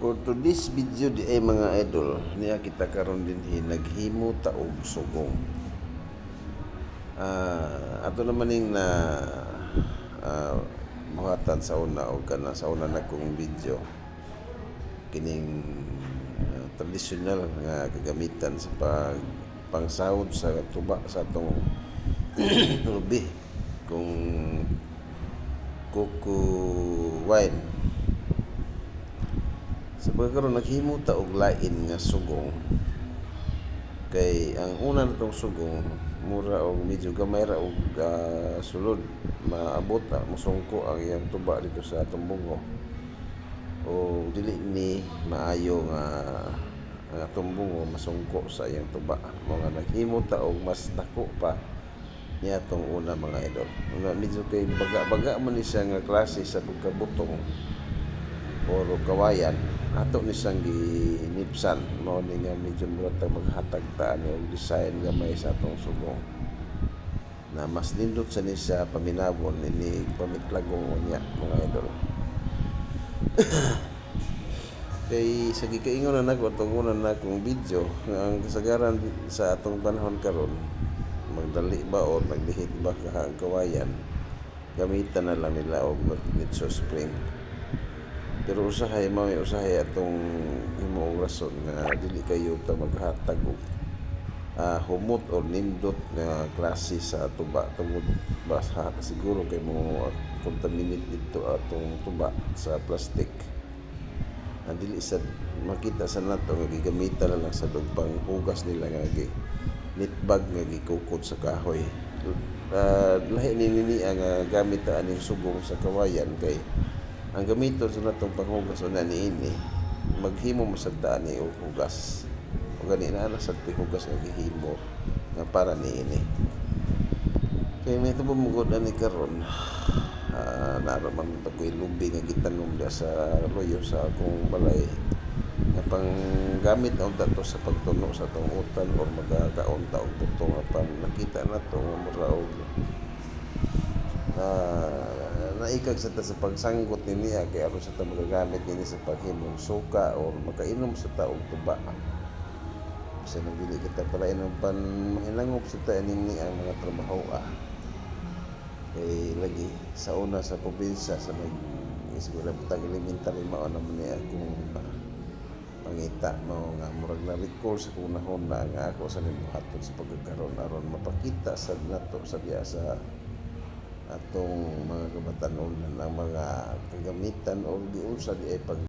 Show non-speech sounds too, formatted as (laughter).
For today's video di ay mga idol, niya kita karon din hi naghimo ta og sugong. Ah, ato naman ning na ah, buhatan sa una o kana sa una na kong video. Kining ah, tradisyonal nga kagamitan sa pag pangsahod sa tuba sa atong (clears throat) rubi. Kung kuku wine sa pagkaroon naghimo ta og lain nga sugong. Kay ang una natong sugong mura og medyo gamay ra og ah, sulod. Maabot ah, musungko ang iyang tuba dito sa atong bungo. O dili ni maayo nga ang atong bungo masungko sa iyang tuba. Mo nga naghimo ta og mas dako pa niya tong una mga idol. Una medyo kay baga-baga man ni siya nga klase sa pagkabutong or kawayan. Ato ni siyang ginipsan mao ni nga medyo mura ta maghatag ta ani og design gamay sa atong sugong na mas nindot sa ni sa paminawon ini pamitlagong unya mga idol. (coughs) Kay sa gikaingon na nako atong una na akong video nga ang kasagaran sa atong panahon karon magdali ba o maglihit ba ka ang kawayan gamitan na lang nila og magnetso spring pero usahay mao usahay atong himo og rason nga dili kayo ta maghatag og ah, humot o nindot nga klase sa tuba. Tungod basa siguro kay mo contaminate dito atong tuba sa plastic. Ang dili sa makita sa nato nga gigamitan na lang sa lugpang hugas nila nga gi nitbag nga gikukod sa kahoy. Uh, lahi ni nini ang ah, gamit aning subong sa kawayan kay ang gamiton sa natong panghugas una niini maghimo mo sa daan ni hugas. O gani na sa hugas nga gihimo nga para niini kay may mo gud ani karon. Uh, naraman ta ko'y lubi nga gitanom dia sa loyo sa akong balay. Nga panggamit na unta to sa pagtuno sa tong utan or magakaon ta og butong apan nakita na to nga mura uh, naikag sa ta sa pagsanggot ni niya kay aron sa ta magagamit nini sa paghimong suka or makainom sa ta og tuba. Sa nabili kita para inom pan mahinangop sa ta ini ang mga trabaho ah. Kay lagi sa una sa probinsya sa nag siguro butang elementary mao naman ni akong uh, pangita mao nga murag na recall sa kunahon na nga ako sa nibuhaton sa pagkakaroon aron mapakita sa nato sa diya sa atong mga kabatanon ang mga kagamitan o giunsa di ay pag